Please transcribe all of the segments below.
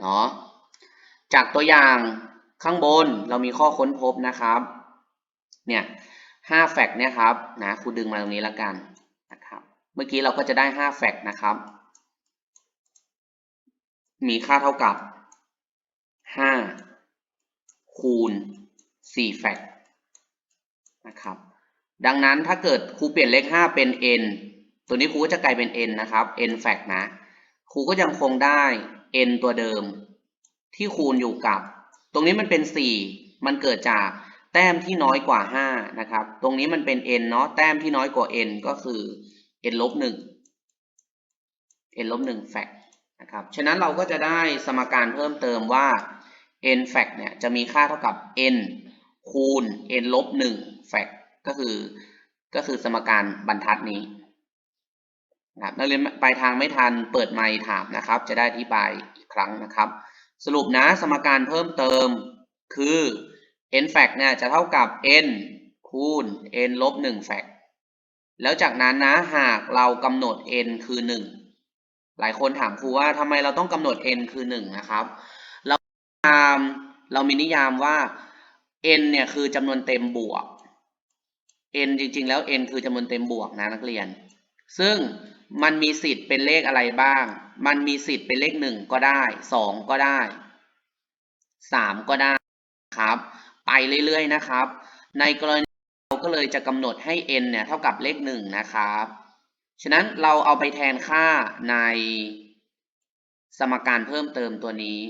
เนาะจากตัวอย่างข้างบนเรามีข้อค้นพบนะครับ เนี่ยห้าแฟกต์เนี่ยครับนะครูดึงมาตรงนี้แล้วกันนะครับ เมื่อกี้เราก็จะได้ห้าแฟกต์นะครับ มีค่าเท่ากับห้าคูณสี่แฟกต์นะครับดังนั้นถ้าเกิดครูเปลี่ยนเลขห้าเป็น n ตัวนี้ครูก็จะกลายเป็น n นะครับ n แฟกต์นะ ครูก็ยังคงได้ n ตัวเดิม ที่คูณอยู่กับ ตรงนี้มันเป็น 4 มันเกิดจากแต้มที่น้อยกว่า 5 นะครับ ตรงนี้มันเป็น n เนาะแต้มที่น้อยกว่า n ก็คือ n ลบ1 n ลบ1แฟกนะครับ ฉะนั้นเราก็จะได้สมการเพิ่มเติมว่า n แฟกเนี่ยจะมีค่าเท่ากับ n คูณ n ลบ1แฟกก็คือก็คือสมการบรรทัดนี้ นะครับนักเรียนปลายทางไม่ทันเปิดไมค์ถามนะครับ จะได้อธิบายอีกครั้งนะครับ สรุปนะสมการเพิ่มเติมคือ n fact เนี่ยจะเท่ากับ n คูณ n ลบ1 fact แล้วจากนั้นนะหากเรากำหนด n คือ 1 หลายคนถามครูว่าทำไมเราต้องกำหนด n คือ 1 นะครับ เราตามเรามีนิยามว่า n เนี่ยคือจำนวนเต็มบวก n จริงๆ แล้ว n คือจำนวนเต็มบวกนะนักเรียน ซึ่ง มันมีสิทธิ์เป็นเลขอะไรบ้าง มันมีสิทธิ์เป็นเลขหนึ่งก็ได้สองก็ได้สามก็ได้ครับ ไปเรื่อยๆนะครับ ในกรณีเราก็เลยจะกำหนดให้ n เนี่ยเท่ากับเลขหนึ่งนะครับ ฉะนั้นเราเอาไปแทนค่าในสมการเพิ่มเติมตัวนี้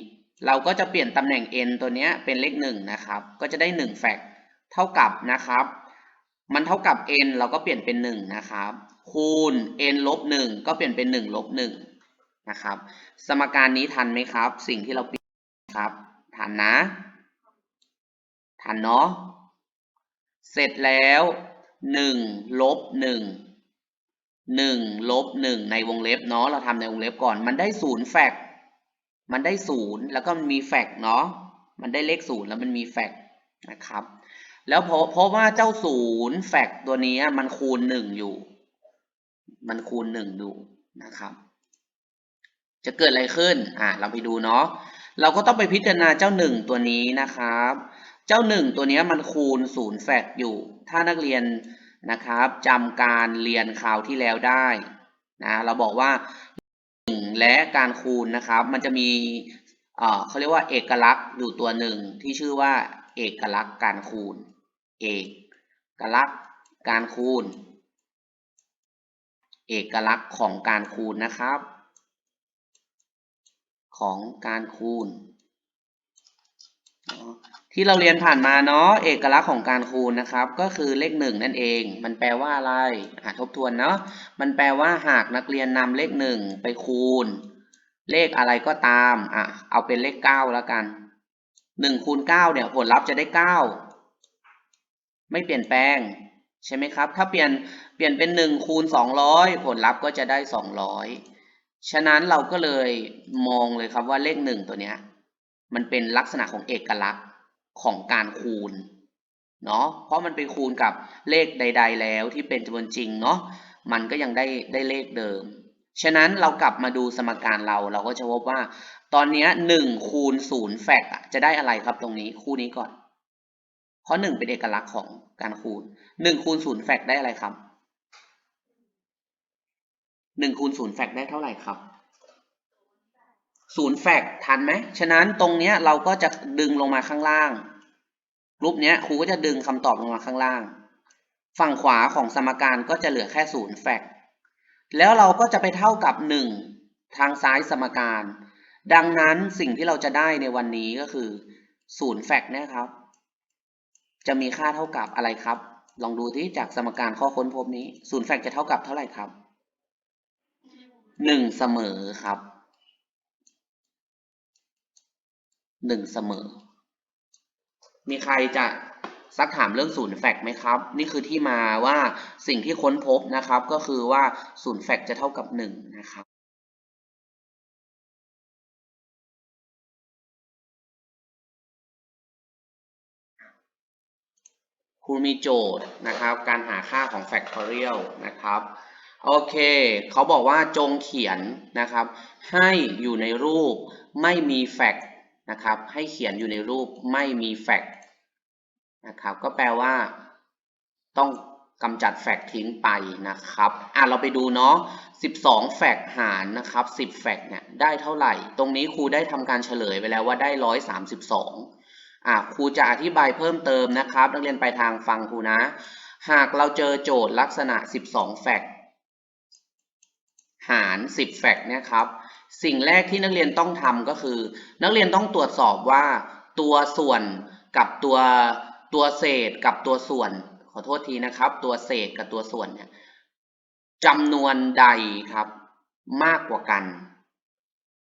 เราก็จะเปลี่ยนตำแหน่ง n ตัวเนี้ยเป็นเลขหนึ่งนะครับ ก็จะได้หนึ่งแฟกเท่ากับนะครับ มันเท่ากับ n เราก็เปลี่ยนเป็นหนึ่งนะครับ คูณ n ลบหนึ่งก็เปลี่ยนเป็นหนึ่งลบหนึ่งนะครับ สมการนี้ทันไหมครับ สิ่งที่เราเปลี่ยนครับ ทันนะ ทันเนาะ เสร็จแล้วหนึ่งลบหนึ่งหนึ่งลบหนึ่งในวงเล็บเนาะ เราทำในวงเล็บก่อน มันได้ศูนย์แฟกมันได้ศูนย์แล้วก็มันมีแฟกเนาะ มันได้เลขศูนย์แล้วมันมีแฟกนะครับ แล้วเพราะเพราะว่าเจ้าศูนย์แฟกต์ตัวนี้มันคูณหนึ่งอยู่ มันคูณหนึ่งดูนะครับ จะเกิดอะไรขึ้นอะเราไปดูเนาะเราก็ต้องไปพิจารณาเจ้าหนึ่งตัวนี้นะครับ เจ้าหนึ่งตัวนี้มันคูณศูนย์แฟกอยู่ ถ้านักเรียนนะครับจำการเรียนคราวที่แล้วได้นะเราบอกว่าหนึ่งและการคูณนะครับ มันจะมีเขาเรียกว่าเอกลักษณ์อยู่ตัวหนึ่งที่ชื่อว่า เอกลักษณ์การคูณ เอกลักษณ์การคูณ เอกลักษณ์ของการคูณนะครับ ของการคูณ ที่เราเรียนผ่านมาเนาะเอกลักษณ์ของการคูณนะครับ ก็คือเลขหนึ่งนั่นเอง มันแปลว่าอะไรอะทบทวนเนาะมันแปลว่าหากนักเรียนนำเลขหนึ่งไปคูณ เลขอะไรก็ตามอะเอาเป็นเลขเก้าแล้วกันหนึ่งคูณเก้าเนี่ยผลลัพธ์จะได้เก้าไม่เปลี่ยนแปลงใช่ไหมครับ ถ้าเปลี่ยน เปลี่ยนเป็นหนึ่งคูณสองร้อยผลลัพธ์ก็จะได้สองร้อยฉะนั้นเราก็เลยมองเลยครับว่าเลขหนึ่งตัวเนี้ยมันเป็นลักษณะของเอกลักษณ์ของการคูณเนาะเพราะมันไปคูณกับเลขใด ๆ แล้วที่เป็นจำนวนจริงเนาะมันก็ยังได้ได้เลขเดิม ฉะนั้นเรากลับมาดูสมการเราเราก็จะพบว่า ตอนนี้หนึ่งคูณศูนย์แฟกอะจะได้อะไรครับตรงนี้คู่นี้ก่อน เพราะหนึ่งเป็นเอกลักษณ์ของการคูณหนึ่งคูณศูนย์แฟกได้อะไรครับ หนึ่งคูณศูนย์แฟกได้เท่าไหร่ครับศูนย์แฟกทันไหม ฉะนั้นตรงเนี้ยเราก็จะดึงลงมาข้างล่าง รูปเนี้ยครูก็จะดึงคำตอบลงมาข้างล่าง ฝั่งขวาของสมการก็จะเหลือแค่ศูนย์แฟกแล้วเราก็จะไปเท่ากับหนึ่งทางซ้ายสมการ ดังนั้นสิ่งที่เราจะได้ในวันนี้ก็คือศูนย์แฟกเนี่ยครับ จะมีค่าเท่ากับอะไรครับ ลองดูที่จากสมการข้อค้นพบนี้ศูนย์แฟกจะเท่ากับเท่าไหร่ครับ หนึ่งเสมอครับหนึ่งเสมอ มีใครจะซักถามเรื่องศูนย์แฟกไหมครับ นี่คือที่มาว่าสิ่งที่ค้นพบนะครับ ก็คือว่าศูนย์แฟกจะเท่ากับหนึ่งนะครับครูมีโจทย์นะครับ การหาค่าของ factorial นะครับ โอเคเขาบอกว่าจงเขียนนะครับ ให้อยู่ในรูปไม่มีแฟกนะครับ ให้เขียนอยู่ในรูปไม่มีแฟกนะครับ ก็แปลว่า ต้องกำจัดแฟกทิ้งไปนะครับ อะเราไปดูเนาะ 12 แฟกหารนะครับ 10 แฟกเนี่ยได้เท่าไหร่ ตรงนี้ครูได้ทำการเฉลยไปแล้วว่าได้ 132 อะครูจะอธิบายเพิ่มเติมนะครับ นักเรียนไปทางฟังครูนะ หากเราเจอโจทย์ลักษณะ 12 แฟก หาร 10 แฟกต์เนี่ยครับสิ่งแรกที่นักเรียนต้องทำก็คือ นักเรียนต้องตรวจสอบว่าตัวส่วนกับตัวตัวเศษกับตัวส่วน ขอโทษทีนะครับ ตัวเศษกับตัวส่วนเนี่ยจำนวนใดครับ มากกว่ากัน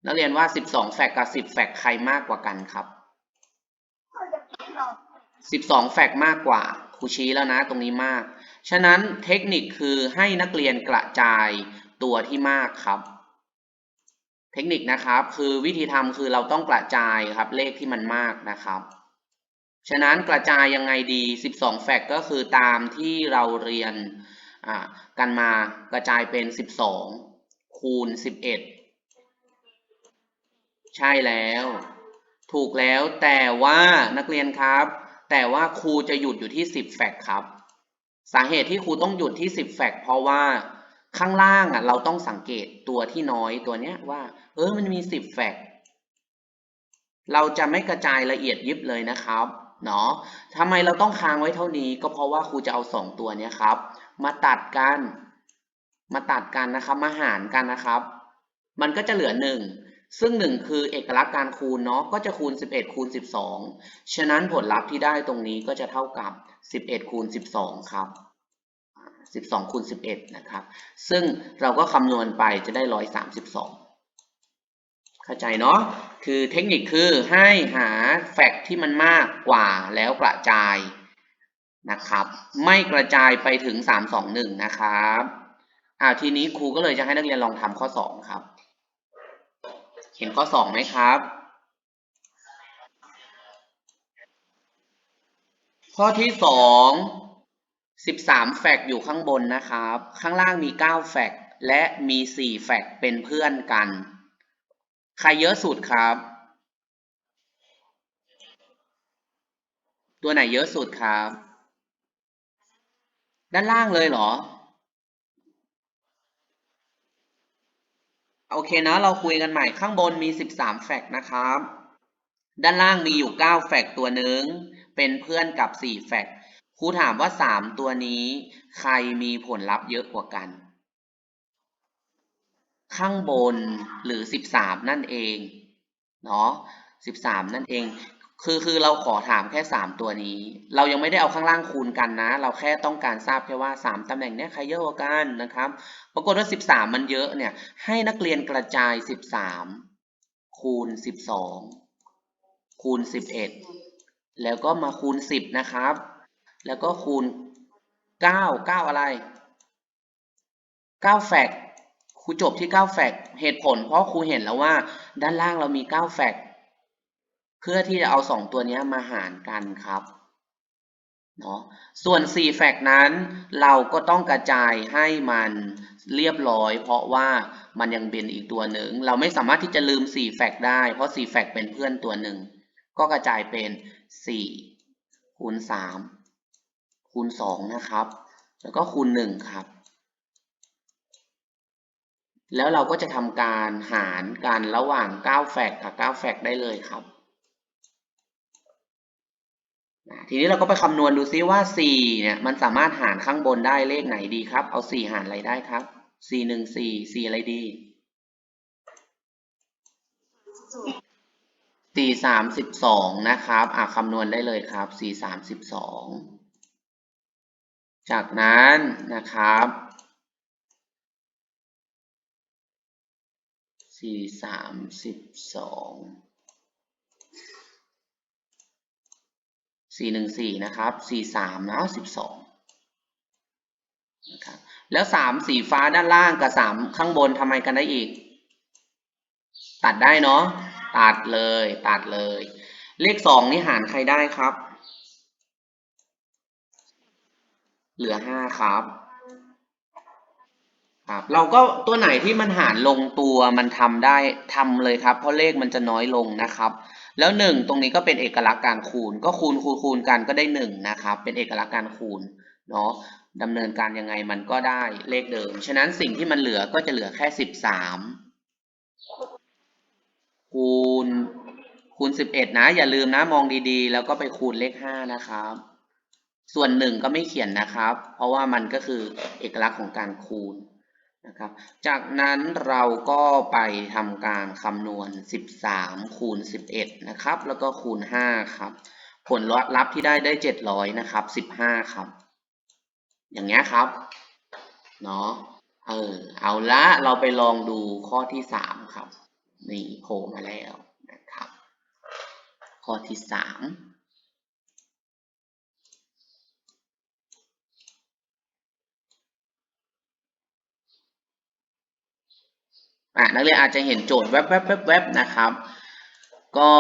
นักเรียนว่า 12 แฟกต์กับ 10 แฟกต์ใครมากกว่ากันครับ 12 แฟกต์มากกว่าครูชี้แล้วนะตรงนี้มาก ฉะนั้นเทคนิคคือให้นักเรียนกระจาย ตัวที่มากครับ เทคนิคนะครับ คือวิธีทำคือเราต้องกระจายครับ เลขที่มันมากนะครับ ฉะนั้นกระจายยังไงดี 12 แฟกต์ก็คือตามที่เราเรียนกันมากระจายเป็น 12 คูณ 11 ใช่แล้ว ถูกแล้วแต่ว่านักเรียนครับ แต่ว่าครูจะหยุดอยู่ที่ 10 แฟกต์ครับ สาเหตุที่ครูต้องหยุดที่ 10 แฟกต์เพราะว่า ข้างล่างอะเราต้องสังเกตตัวที่น้อยตัวเนี้ยว่า เออมันมี 10 แฟกเราจะไม่กระจายละเอียดยิบเลยนะครับเนาะทำไมเราต้องค้างไว้เท่านี้ ก็เพราะว่าครูจะเอา 2 ตัวเนี้ยครับ มาตัดกัน มาตัดกันนะครับมาหารกันนะครับ มันก็จะเหลือ 1 ซึ่ง 1 คือเอกลักษณ์การคูณเนาะก็จะคูณ 11 คูณ 12 ฉะนั้นผลลัพธ์ที่ได้ตรงนี้ก็จะเท่ากับ 11 คูณ 12 ครับ 12คูณ11 นะครับ ซึ่งเราก็คำนวณไปจะได้ 132 เข้าใจเนาะ คือเทคนิคคือให้หาแฟกต์ที่มันมากกว่าแล้วกระจายนะครับ ไม่กระจายไปถึง 321 นะครับอ่าทีนี้ครูก็เลยจะให้นักเรียนลองทำข้อ 2 ครับ เห็นข้อ 2 ไหมครับข้อที่2 13 แฟกอยู่ข้างบนนะครับ ข้างล่างมี 9 แฟกและมี 4 แฟกเป็นเพื่อนกัน ใครเยอะสุดครับ ตัวไหนเยอะสุดครับ ด้านล่างเลยเหรอ โอเคนะ เราคุยกันใหม่ข้างบนมี 13 แฟกนะครับ ด้านล่างมีอยู่ 9 แฟกตัวหนึ่งเป็นเพื่อนกับ 4 แฟก ครูถามว่า3ตัวนี้ ใครมีผลลัพธ์เยอะกว่ากัน ข้างบนหรือ13นั่นเองเนาะ13นั่นเอง คือคือเราขอถามแค่3ตัวนี้ เรายังไม่ได้เอาข้างล่างคูณกันนะ เราแค่ต้องการทราบแค่ว่า3ตำแหน่งเนี้ยใครเยอะกว่ากันนะครับ ปรากฏว่า13มันเยอะเนี่ย ให้นักเรียนกระจาย13คูณ12คูณ11แล้วก็มาคูณ10นะครับ แล้วก็คูณ 9 9 อะไร 9 แฟกครูจบที่ 9 แฟกเหตุผลเพราะครูเห็นแล้วว่า ด้านล่างเรามี 9 แฟกเพื่อที่จะเอา 2 ตัวนี้มาหารกันครับเนาะส่วน 4 แฟกนั้น เราก็ต้องกระจายให้มันเรียบร้อย เพราะว่ามันยังเป็นอีกตัวหนึ่ง เราไม่สามารถที่จะลืม 4 แฟกได้ เพราะ 4 แฟกเป็นเพื่อนตัวหนึ่ง ก็กระจายเป็น 4 คูณ 3 คูณ 2 นะครับ แล้วก็คูณ 1 ครับ แล้วเราก็จะทำการหารกันระหว่าง 9 แฟกต์กับ 9 แฟกต์ได้เลยครับ ทีนี้เราก็ไปคำนวณดูซิว่า 4 เนี่ย มันสามารถหารข้างบนได้เลขไหนดีครับ เอา 4 หารอะไรได้ครับ 4 1 4 4 อะไรดี 4 3 12 นะครับ อะคำนวณได้เลยครับ 4 3 12 จากนั้นนะครับ สี่สามสิบสองสี่หนึ่งสี่นะครับสี่สามนะสิบสองนะครับแล้วสามสีฟ้าด้านล่างกับสามข้างบนทำไมกันได้อีก ตัดได้เนาะตัดเลย ตัดเลย เลขสองนี่หารใครได้ครับ เหลือห้าครับ ครับ เราก็ตัวไหนที่มันหารลงตัวมันทำได้ทำเลยครับ เพราะเลขมันจะน้อยลงนะครับ แล้วหนึ่งตรงนี้ก็เป็นเอกลักษณ์การคูณ ก็คูณคูณคูณกันก็ได้หนึ่งนะครับ เป็นเอกลักษณ์การคูณเนาะดำเนินการยังไงมันก็ได้เลขเดิม ฉะนั้นสิ่งที่มันเหลือก็จะเหลือแค่สิบสามคูณคูณสิบเอ็ดนะ อย่าลืมนะมองดีๆ แล้วก็ไปคูณเลขห้านะครับ ส่วนหนึ่งก็ไม่เขียนนะครับ เพราะว่ามันก็คือเอกลักษณ์ของการคูณนะครับ จากนั้นเราก็ไปทำการคำนวณ 13 คูณ 11 นะครับ แล้วก็คูณ 5 ครับ ผลลัพธ์ที่ได้ได้ 700 นะครับ 15 ครับ อย่างเงี้ยครับ เนาะเออ เอาละเราไปลองดูข้อที่ 3 ครับ นี่โผล่มาแล้วนะครับ ข้อที่ 3 อะนักเรียนอาจจะเห็นโจทย์แวบๆๆๆนะครับ ก็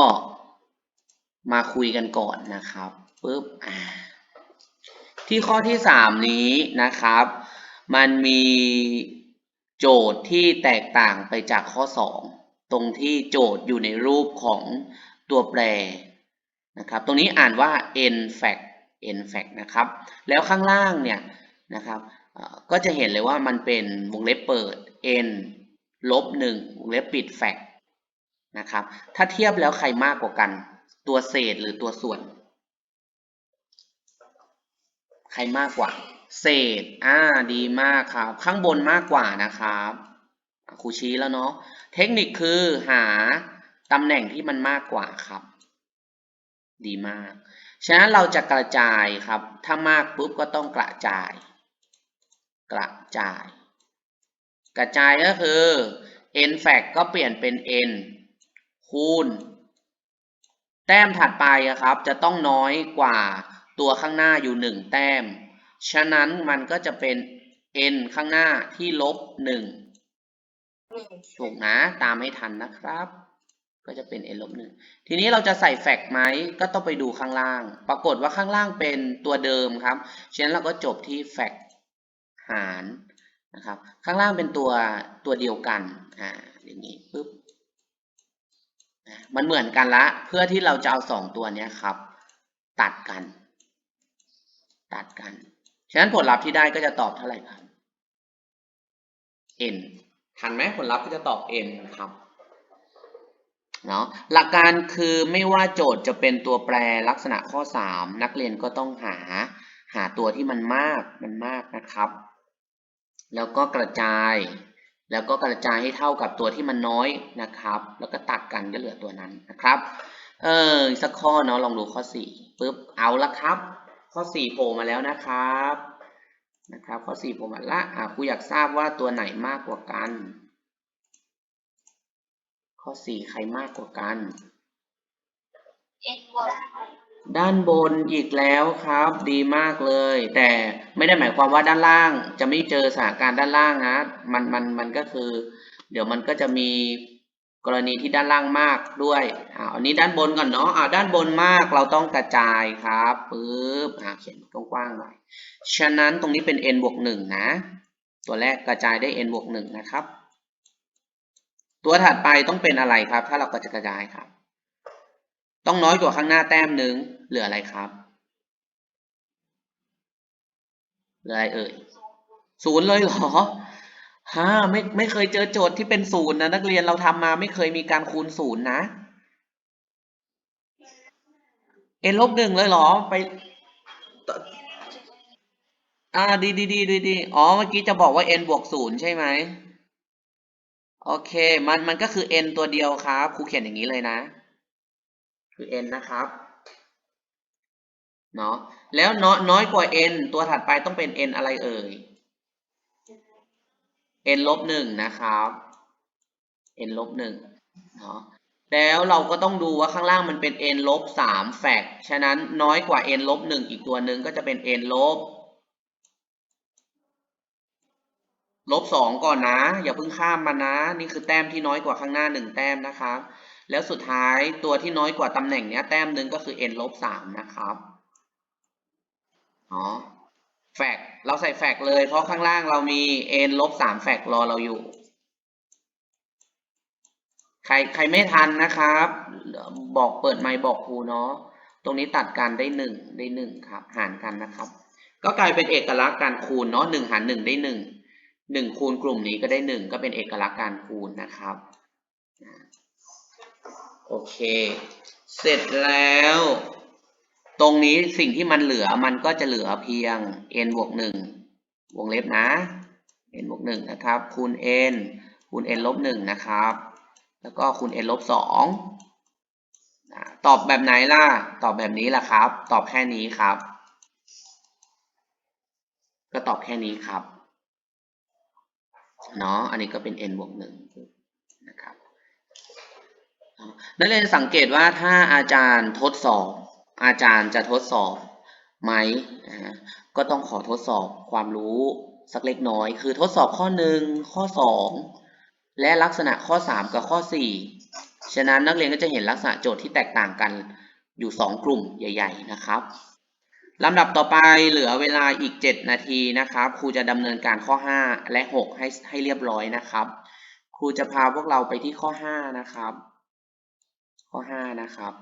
มาคุยกันก่อนนะครับปึ๊บอ่าที่ข้อที่สามนี้นะครับ มันมีโจทย์ที่แตกต่างไปจากข้อสองตรงที่โจทย์อยู่ในรูปของตัวแปรนะครับ ตรงนี้อ่านว่า n fact n fact นะครับ แล้วข้างล่างเนี่ยนะครับก็จะเห็นเลยว่ามันเป็นวงเล็บเปิด n ลบหนึ่งวงเล็บปิดแฟกนะครับ ถ้าเทียบแล้วใครมากกว่ากัน ตัวเศษหรือตัวส่วน ใครมากกว่า เศษ อ่า ดีมากครับ ข้างบนมากกว่านะครับครูชี้แล้วเนาะ เทคนิคคือหาตำแหน่งที่มันมากกว่าครับ ดีมาก ฉะนั้นเราจะกระจายครับ ถ้ามากปุ๊บก็ต้องกระจาย กระจาย กระจายก็คือ n fact ก็เปลี่ยนเป็น n คูณ แต้มถัดไปครับ จะต้องน้อยกว่าตัวข้างหน้าอยู่หนึ่งแต้ม ฉะนั้นมันก็จะเป็น n ข้างหน้าที่ลบหนึ่งถูกนะตามให้ทันนะครับ ก็จะเป็น n ลบหนึ่งทีนี้เราจะใส่แฟกต์ไหม ก็ต้องไปดูข้างล่าง ปรากฏว่าข้างล่างเป็นตัวเดิมครับ ฉะนั้นเราก็จบที่แฟกต์หาร นะครับข้างล่างเป็นตัวตัวเดียวกันอ่าอย่างนี้ปุ๊บอะมันเหมือนกันละ เพื่อที่เราจะเอาสองตัวนี้ครับ ตัดกัน ตัดกัน ฉะนั้นผลลัพธ์ที่ได้ก็จะตอบเท่าไหร่ครับ n ทันไหมผลลัพธ์ก็จะตอบ n ครับเนาะหลักการคือไม่ว่าโจทย์จะเป็นตัวแปรลักษณะข้อ 3 นักเรียนก็ต้องหาหาตัวที่มันมากมันมากนะครับ แล้วก็กระจาย แล้วก็กระจายให้เท่ากับตัวที่มันน้อยนะครับ แล้วก็ตัดกันก็เหลือตัวนั้นนะครับ เออสักข้อเนาะลองดูข้อ4ปุ๊บเอาละครับ ข้อ4โผล่มาแล้วนะครับนะครับ ข้อ4โผล่มาละอะครูอยากทราบว่าตัวไหนมากกว่ากัน ข้อ4ใครมากกว่ากันเอ็นบวก ด้านบนอีกแล้วครับ ดีมากเลย แต่ไม่ได้หมายความว่าด้านล่าง จะไม่เจอสถานการณ์ด้านล่างนะมันมันมันก็คือ เดี๋ยวมันก็จะมีกรณีที่ด้านล่างมากด้วยอ่าอันนี้ด้านบนก่อนเนาะอ่าด้านบนมากเราต้องกระจายครับปึ๊บอ่าเขียนกว้างๆหน่อยฉะนั้นตรงนี้เป็น n บวกหนึ่งนะ ตัวแรกกระจายได้ n บวกหนึ่งนะครับ ตัวถัดไปต้องเป็นอะไรครับ ถ้าเราก็จะกระจายครับ ต้องน้อยกว่าข้างหน้าแต้มหนึ่งเหลืออะไรครับเหลืออะไรเอ่ยศูนย์เลยเหรอฮะไม่ไม่เคยเจอโจทย์ที่เป็นศูนย์นะนักเรียนเราทำมาไม่เคยมีการคูณศูนย์นะ n ลบหนึ่งเลยเหรอไปอ่าดีดีดีดีดีอ๋อเมื่อกี้จะบอกว่า n บวกศูนย์ใช่ไหมโอเค มันมันก็คือ n ตัวเดียวครับครูเขียนอย่างนี้เลยนะ คือ n นะครับเนาะแล้วน้อยน้อยกว่า n ตัวถัดไปต้องเป็น n อะไรเอ่ย n ลบหนึ่งนะครับ n ลบหนึ่งเนาะแล้วเราก็ต้องดูว่าข้างล่างมันเป็น n ลบสามแฟกฉะนั้นน้อยกว่า n ลบหนึ่งอีกตัวหนึ่งก็จะเป็น n ลบลบสองก่อนนะ อย่าเพิ่งข้ามมันนะ นี่คือแต้มที่น้อยกว่าข้างหน้าหนึ่งแต้มนะครับ แล้วสุดท้ายตัวที่น้อยกว่าตำแหน่งเนี้ยแต้มหนึ่งก็คือ n ลบสามนะครับอ๋อแฟกเราใส่แฟกเลยเพราะข้างล่างเรามี n ลบสามแฟกรอเราอยู่ ใครใครไม่ทันนะครับ บอกเปิดไมค์บอกครูเนาะตรงนี้ตัดกันได้หนึ่งได้หนึ่งครับ หารกันนะครับ ก็กลายเป็นเอกลักษณ์การคูณเนาะหนึ่งหารหนึ่งได้หนึ่งหนึ่งคูณกลุ่มนี้ก็ได้หนึ่งก็เป็นเอกลักษณ์การคูณนะครับ โอเค เสร็จแล้ว ตรงนี้สิ่งที่มันเหลือมันก็จะเหลือเพียง n บวกหนึ่งวงเล็บนะ n บวกหนึ่งนะครับ คูณ n คูณ n ลบหนึ่งนะครับ แล้วก็คูณ n ลบสองตอบแบบไหนล่ะ ตอบแบบนี้ล่ะครับ ตอบแค่นี้ครับ ก็ตอบแค่นี้ครับ เนาะ อันนี้ก็เป็น n บวกหนึ่งนะครับ นักเรียนสังเกตว่าถ้าอาจารย์ทดสอบ อาจารย์จะทดสอบไหมก็ต้องขอทดสอบความรู้สักเล็กน้อย คือทดสอบข้อ 1 ข้อ 2 และลักษณะข้อ 3 กับข้อ 4 ฉะนั้นนักเรียนก็จะเห็นลักษณะโจทย์ที่แตกต่างกันอยู่ 2 กลุ่มใหญ่ ๆ นะครับลำดับต่อไปเหลือเวลาอีก 7 นาทีนะครับครูจะดำเนินการข้อ 5 และ 6 ให้ให้เรียบร้อยนะครับ ครูจะพาพวกเราไปที่ข้อ 5 นะครับ ข้อ 5 นะครับ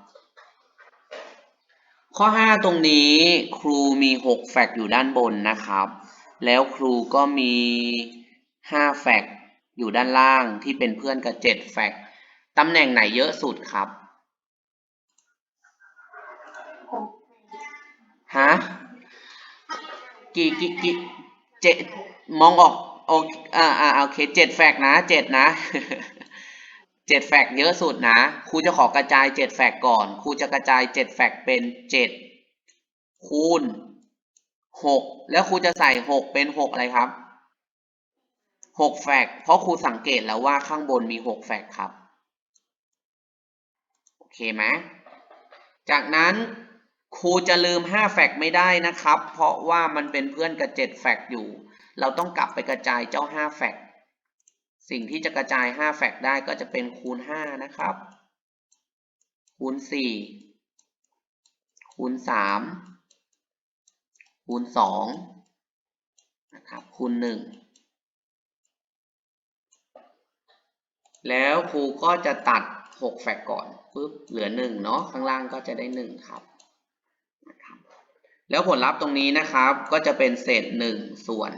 ข้อ 5 ตรงนี้ครูมี 6 แฟกต์อยู่ด้านบนนะครับ แล้วครูก็มี 5 แฟกต์อยู่ด้านล่างที่เป็นเพื่อนกับ 7 แฟกต์ตำแหน่งไหนเยอะสุดครับฮะกี่กี่กี่เจ็ดมองออกโออ่าอ่าโอเคเจ็ดแฟกนะเจ็ดนะ เจ็ดแฟกเยอะสุดนะครูจะขอกระจายเจ็ดแฟกก่อนครูจะกระจายเจ็ดแฟกเป็นเจ็ดคูณหกแล้วครูจะใส่หกเป็นหกอะไรครับหกแฟกเพราะครูสังเกตแล้วว่าข้างบนมีหกแฟกครับโอเคไหมจากนั้นครูจะลืมห้าแฟกไม่ได้นะครับ เพราะว่ามันเป็นเพื่อนกับเจ็ดแฟกอยู่ เราต้องกลับไปกระจายเจ้าห้าแฟก สิ่งที่จะกระจาย 5 แฟกต์ได้ก็จะเป็นคูณ 5 นะครับ คูณ 4 คูณ 3 คูณ 2 นะครับ คูณ 1 แล้วครูก็จะตัด 6 แฟกต์ก่อนปุ๊บเหลือ 1 เนาะข้างล่างก็จะได้ 1 ครับนะครับ แล้วผลลัพธ์ตรงนี้นะครับก็จะเป็นเศษ 1 ส่วน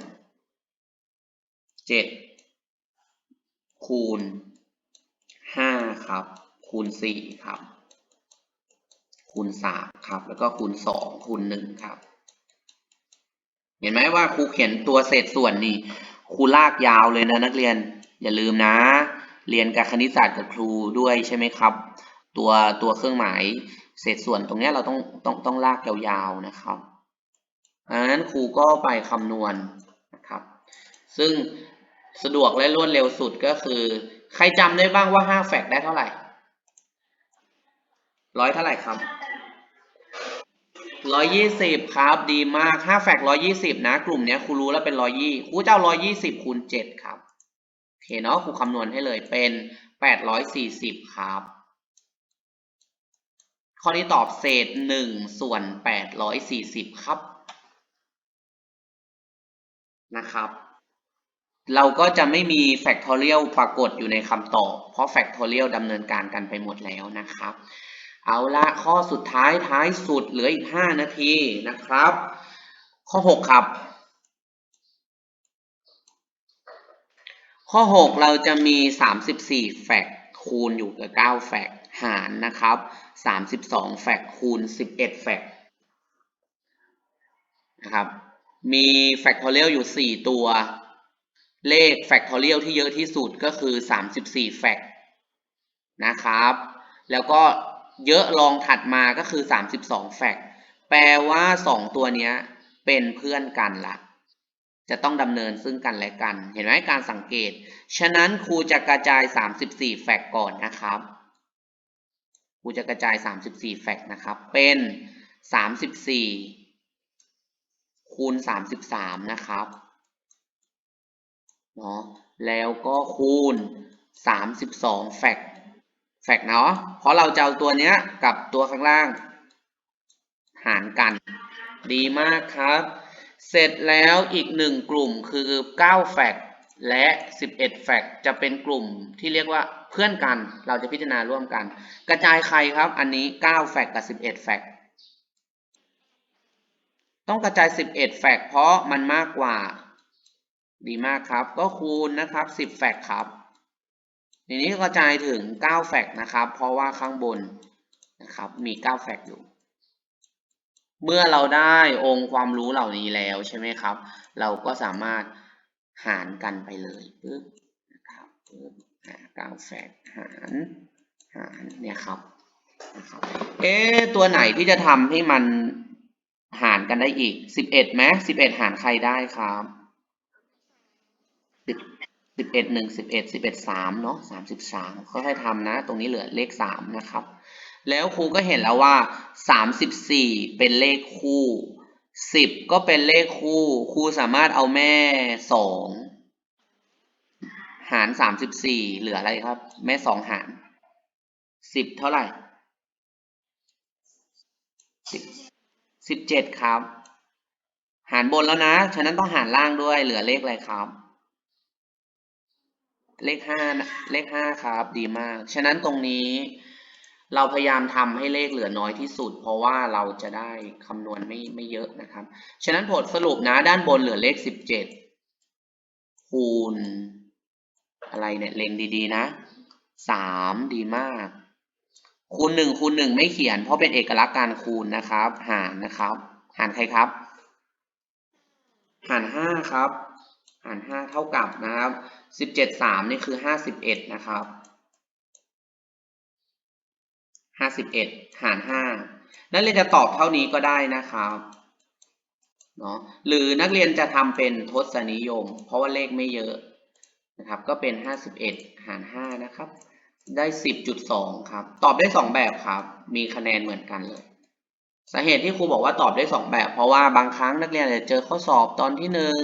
7 คูณห้าครับ คูณสี่ครับ คูณสามครับ แล้วก็คูณสองคูณหนึ่งครับ เห็นไหมว่าครูเขียนตัวเศษส่วนนี่ครูลากยาวเลยนะนักเรียนอย่าลืมนะ เรียนกับคณิตศาสตร์กับครูด้วยใช่ไหมครับ ตัวตัวเครื่องหมายเศษส่วนตรงนี้เราต้องต้องต้องลากยาวๆนะครับอันนั้นครูก็ไปคำนวณนะครับ ซึ่ง สะดวกและรวดเร็วสุดก็คือ ใครจำได้บ้างว่าห้าแฟกได้เท่าไหร่ร้อยเท่าไหร่ครับร้อยยี่สิบครับ ดีมากห้าแฟกร้อยยี่สิบนะ กลุ่มนี้ครูรู้แล้วเป็นร้อยยี่ครูจะเอาร้อยยี่สิบคูณเจ็ดครับโอเคเนาะครูคำนวณให้เลยเป็นแปดร้อยสี่สิบครับ ข้อนี้ตอบเศษหนึ่งส่วนแปดร้อยสี่สิบครับ นะครับ เราก็จะไม่มี factorial ปรากฏอยู่ในคำตอบ เพราะ factorial ดำเนินการกันไปหมดแล้วนะครับ เอาละข้อสุดท้ายท้ายสุดเหลืออีก 5 นาทีนะครับ ข้อ 6 ครับ ข้อ 6 เราจะมี 34 แฟกคูณอยู่กับ 9 แฟกหารนะครับ 32 แฟกคูณ 11 แฟกนะครับ มี factorial อยู่ 4 ตัว เลข factorial ที่เยอะที่สุดก็คือ 34แฟกนะครับ แล้วก็เยอะรองถัดมาก็คือ 32แฟกแปลว่า 2 ตัวนี้เป็นเพื่อนกันละจะต้องดำเนินซึ่งกันและกัน เห็นไหมการสังเกต ฉะนั้นครูจะกระจาย 34แฟกก่อนนะครับครูจะกระจาย 34แฟกนะครับ เป็น 34คูณ33นะครับ เนาะแล้วก็คูณ 32แฟกแฟกเนาะเพราะเราจะเอาตัวเนี้ยกับตัวข้างล่าง หารกัน ดีมากครับ เสร็จแล้วอีกหนึ่งกลุ่มคือ9แฟกและ 11แฟกจะเป็นกลุ่มที่เรียกว่าเพื่อนกัน เราจะพิจารณาร่วมกัน กระจายใครครับ อันนี้ 9 แฟกกับ 11 แฟกต้องกระจาย 11 แฟกเพราะมันมากกว่า ดีมากครับ ก็คูณนะครับ 10 แฟกครับทีนี้กระจายถึง 9 แฟกนะครับ เพราะว่าข้างบนนะครับ มี 9 แฟกอยู่ เมื่อเราได้องค์ความรู้เหล่านี้แล้วใช่ไหมครับ เราก็สามารถหารกันไปเลยปึ๊บนะครับปึ๊บหาเก้าแฟกหารหารเนี่ยครับนะครับ เอ๊ตัวไหนที่จะทำให้มันหารกันได้อีกสิบเอ็ดไหมสิบเอ็ดหารใครได้ครับ สิบเอ็ดหนึ่งสิบเอ็ดสิบเอ็ดสามเนาะสามสิบสามค่อยๆทำนะ ตรงนี้เหลือเลขสามนะครับ แล้วครูก็เห็นแล้วว่าสามสิบสี่เป็นเลขคู่สิบก็เป็นเลขคู่ ครูสามารถเอาแม่สองหารสามสิบสี่เหลืออะไรครับ แม่สองหารสิบเท่าไหร่สิบสิบเจ็ดครับ หารบนแล้วนะ ฉะนั้นต้องหารล่างด้วยเหลือเลขอะไรครับ เลขห้าเลขห้าครับ ดีมาก ฉะนั้นตรงนี้ เราพยายามทำให้เลขเหลือน้อยที่สุด เพราะว่าเราจะได้คำนวณไม่ไม่เยอะนะครับ ฉะนั้นผลสรุปนะด้านบนเหลือเลขสิบเจ็ดคูณ อะไรเนี่ยเล็งดีๆนะสามดีมาก คูณหนึ่งคูณหนึ่งไม่เขียน เพราะเป็นเอกลักษณ์การคูณนะครับ หารนะครับ หารใครครับ หารห้าครับ หารห้าเท่ากับนะครับสิบเจ็ดสามนี่คือห้าสิบเอ็ดนะครับห้าสิบเอ็ดหารห้านักเรียนจะตอบเท่านี้ก็ได้นะครับเนาะหรือนักเรียนจะทำเป็นทศนิยม เพราะว่าเลขไม่เยอะนะครับ ก็เป็นห้าสิบเอ็ดหารห้านะครับ ได้สิบจุดสองครับ ตอบได้สองแบบครับ มีคะแนนเหมือนกันเลยสาเหตุที่ครูบอกว่าตอบได้สองแบบ เพราะว่าบางครั้งนักเรียนอาจจะเจอข้อสอบตอนที่หนึ่ง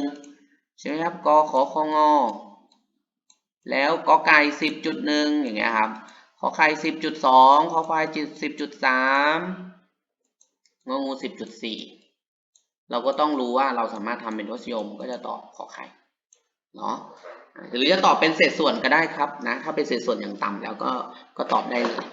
ใช่ไหมครับกขอคงอแล้วกอไก่สิบจุดหนึ่งอย่างเงี้ยครับขอไข่สิบจุดสองขอควายจิสิบจุดสามงองูสิบจุดสี่เราก็ต้องรู้ว่าเราสามารถทำเป็นทศนิยมก็จะตอบขอไข่เนาะหรือจะตอบเป็นเศษส่วนก็ได้ครับนะถ้าเป็นเศษส่วนอย่างต่ำแล้วก็ก็ตอบได้เลย